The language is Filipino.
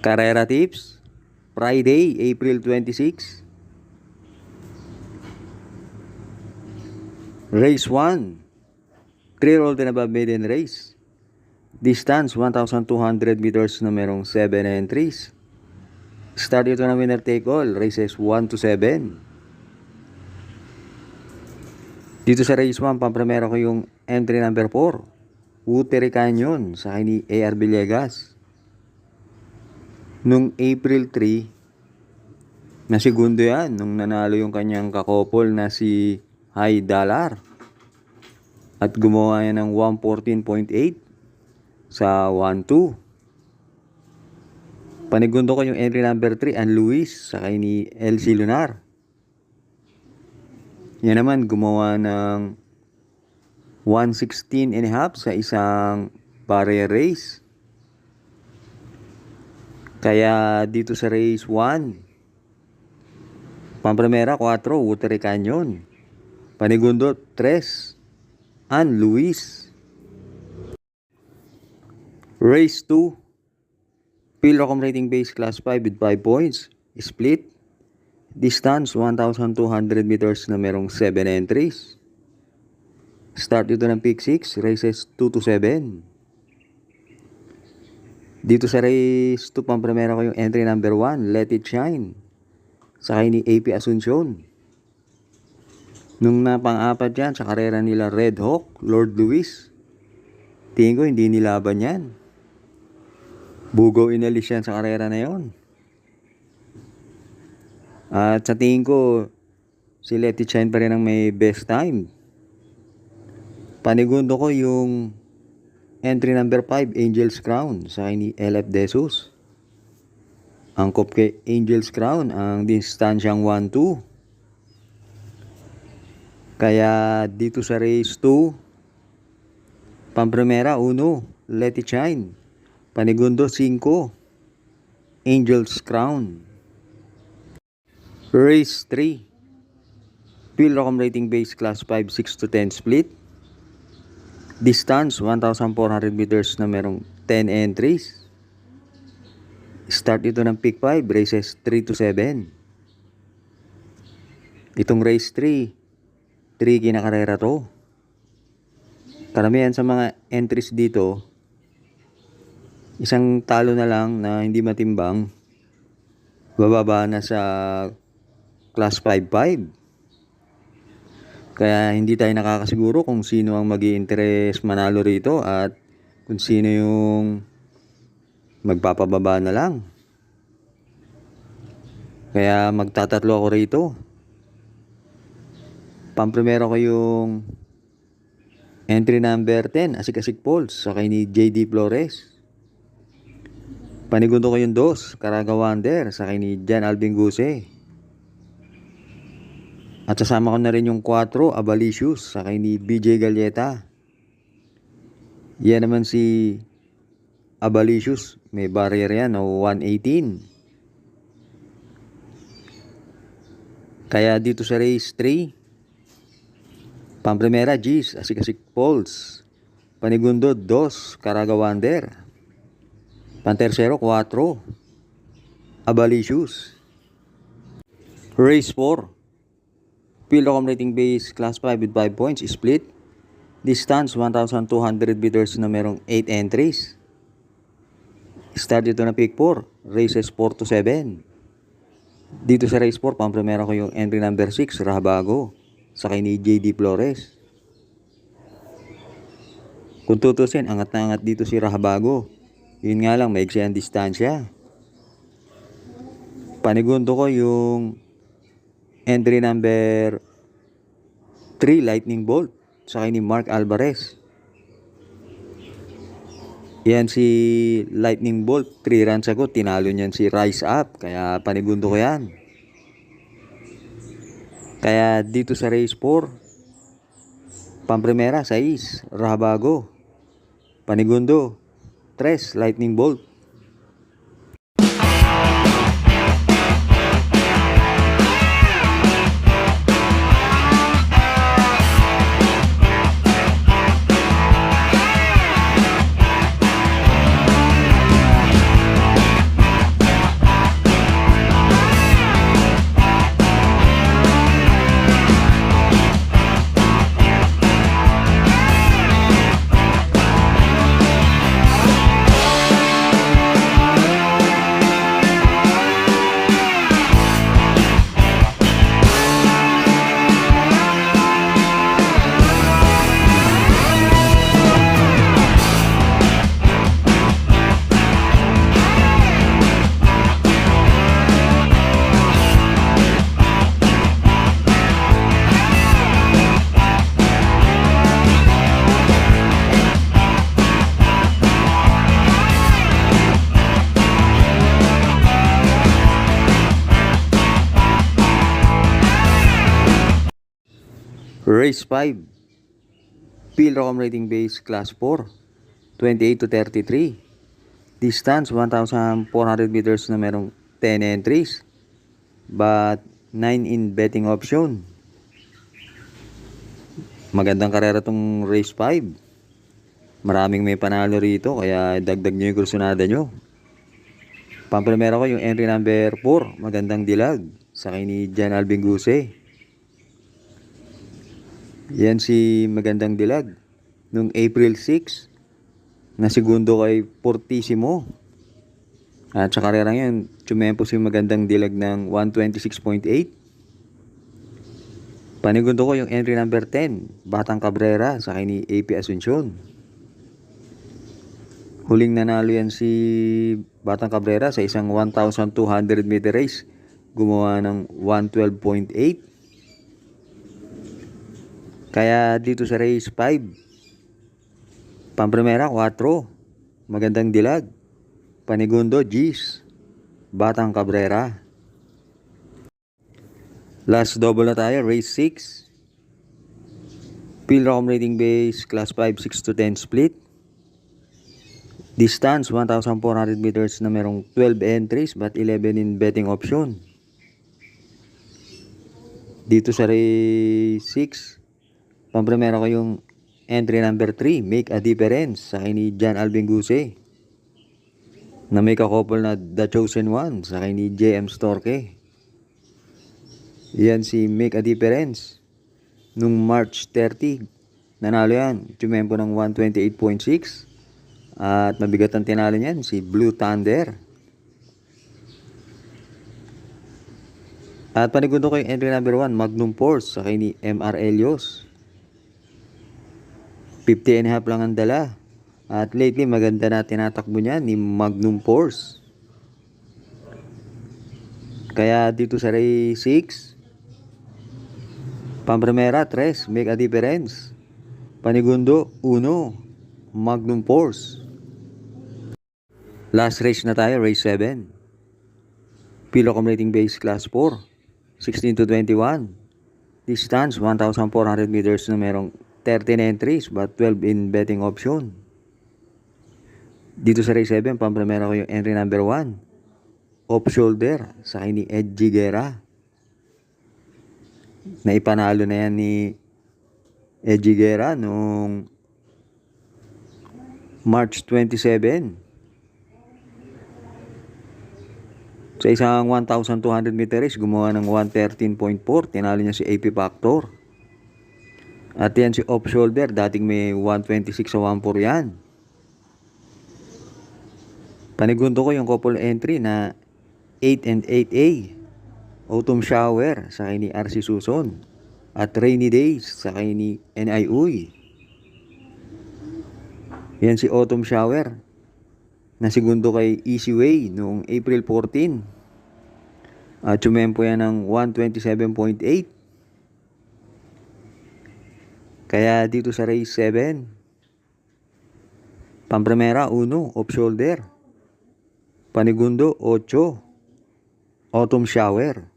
Carrera Tips, Friday, April 26. Race 1, 3 rolled and above maiden race. Distance, 1,200 meters na merong 7 entries. Start ito ng winner take all, races 1 to 7. Dito sa race 1, pampremera ko yung entry number 4. Utere Canyon sa ni AR Villegas. Nung April 3, na segundo yan, nung nanalo yung kanyang kakopol na si High Dollar. At gumawa yan ng 114.8 sa 1-2. Panigundo ko yung entry number 3, Ann Luis, sa kay ni LC Lunar. Yan naman, gumawa ng 116 and a sa isang barrier race. Kaya dito sa race 1, Pampremera 4, Watery Canyon. Panigundo 3, Ann Luis. Race 2, Pilrocom rating base class 5 with 5 points. Split. Distance 1,200 meters na merong 7 entries. Start dito ng pick 6, races 2 to 7. Dito sa race 2, pampremera ko yung entry number 1, Let It Shine. Sa ni AP Asuncion. Nung napang-apat yan sa karera nila Red Hawk, Lord Luis. Tingin ko hindi nilaban yan. Bugaw inalis yan sa karera na yon. At sa tingin ko, si Letty Shine pa rin ang may best time. Panigundo ko yung entry number 5, Angel's Crown, sa ni LF Desus. Angkop kay Angel's Crown, ang distansyang 1-2. Kaya dito sa race 2, pampremera 1, Let It Shine. Panigundo 5, Angel's Crown. Race 3, Pilrocom rating base class 5, 6 to 10 split. Distance 1,400 meters na merong 10 entries. Start ito ng pick 5, races 3 to 7. Itong race 3, 3 kinakarera to. Karamihan sa mga entries dito, isang talo na lang na hindi matimbang, bababa na sa class 5-5. Kaya hindi tayo nakakasiguro kung sino ang mag interest manalo rito at kung sino yung magpapababa na lang. Kaya magtatatlo ako rito. Pamprimero ko yung entry number 10, Asikasik sa kay ni JD Flores. Panigundo ko yung 2, Caraga Wander, sa kay ni Jan Alvin Guse. At sasama ko na rin yung 4, Abalicious, sa kay ni BJ Galleta. Yan naman si Abalicious, may barrier yan, o 118. Kaya dito sa race 3, Pamprimera, G's, Asikasik Falls. Panigundo, 2, Caraga Wander. Pantersero, 4, Abalicious. Race 4, Pilocom rating base class 5 with 5 points, split. Distance, 1,200 meters na merong 8 entries. Start dito na pick 4, races 4 to 7. Dito sa race 4, pamprimera ko yung entry number 6, Rahabago, sa kay ni JD Flores. Kung tutusin, angat na angat dito si Rahabago. Yun nga lang, maigsi ang distansya. Panigundo ko yung entry number 3, Lightning Bolt, sa kay ni Mark Alvarez. Yan si Lightning Bolt, 3 runs ago, tinalo niyan si Rise Up, kaya panigundo ko yan. Kaya dito sa race 4, Pamprimera, 6, Rahabago, Panigundo, 3, Lightning Bolt. Race 5. Pilrocom rating base class 4. 28 to 33. Distance 1,400 meters na merong 10 entries. But 9 in betting option. Magandang karera tong race 5. Maraming may panalo rito kaya dagdag nyo yung kursunada nyo. Pamprimera ko yung entry number 4. Magandang dilag. Sa kay ni Jan Alvin Guse. Yan si Magandang Dilag. Nung April 6, na segundo kay Fortissimo. At sa karera ngayon, tumempo si Magandang Dilag ng 126.8. Panigundo ko yung entry number 10, Batang Cabrera sa ni AP Asuncion. Huling nanalo yan si Batang Cabrera sa isang 1,200 meter race. Gumawa ng 112.8. Kaya dito sa race 5, Pamprimera 4, Magandang Dilag, Panigundo G's, Batang Cabrera. Last double na tayo, race 6. Pilrocom rating base, class 5, 6 to 10 split. Distance, 1,400 meters na merong 12 entries but 11 in betting option. Dito sa race 6, Pamprimera ko yung entry number 3, Make a Difference, sa ni John Alvin Guse. Na may kakopol na The Chosen One, sa akin ni JM Storke. Yan si Make a Difference. Nung March 30, nanalo yan. Tumempo ng 128.6. At mabigat ang tinalo niyan, si Blue Thunder. At panigundo ko yung entry number 1, Magnum Force, sa akin ni MR Elios. 50 and a half lang ang dala. At lately, maganda na tinatakbo niya ni Magnum Force. Kaya dito sa race 6, Pamprimera 3, make a difference. Panigundo 1, Magnum Force. Last race na tayo, race 7. Pilocom rating base class 4, 16 to 21. Distance 1,400 meters na merong 13 entries but 12 in betting option. Dito sa race 7, pamprimera ko yung entry number 1. Off shoulder sa ni Ed Giguera. Na ipanalo na yan ni Ed Giguera noong March 27. Sa isang 1,200 meter race, gumawa ng 113.4. Tinalo niya si AP Factor. At yan si off shoulder, dating may 126 sa 14 yan. Panigundo ko yung couple entry na 8 and 8A. Autumn shower sa kay ni RC Suson. At rainy days sa kay ni NI Uy. Yan si autumn shower. Na segundo kay Easy Way noong April 14. At tumempo yan ng 127.8. Kaya dito sa race 7, Pamprimera 1, off shoulder. Panigundo 8, autumn shower.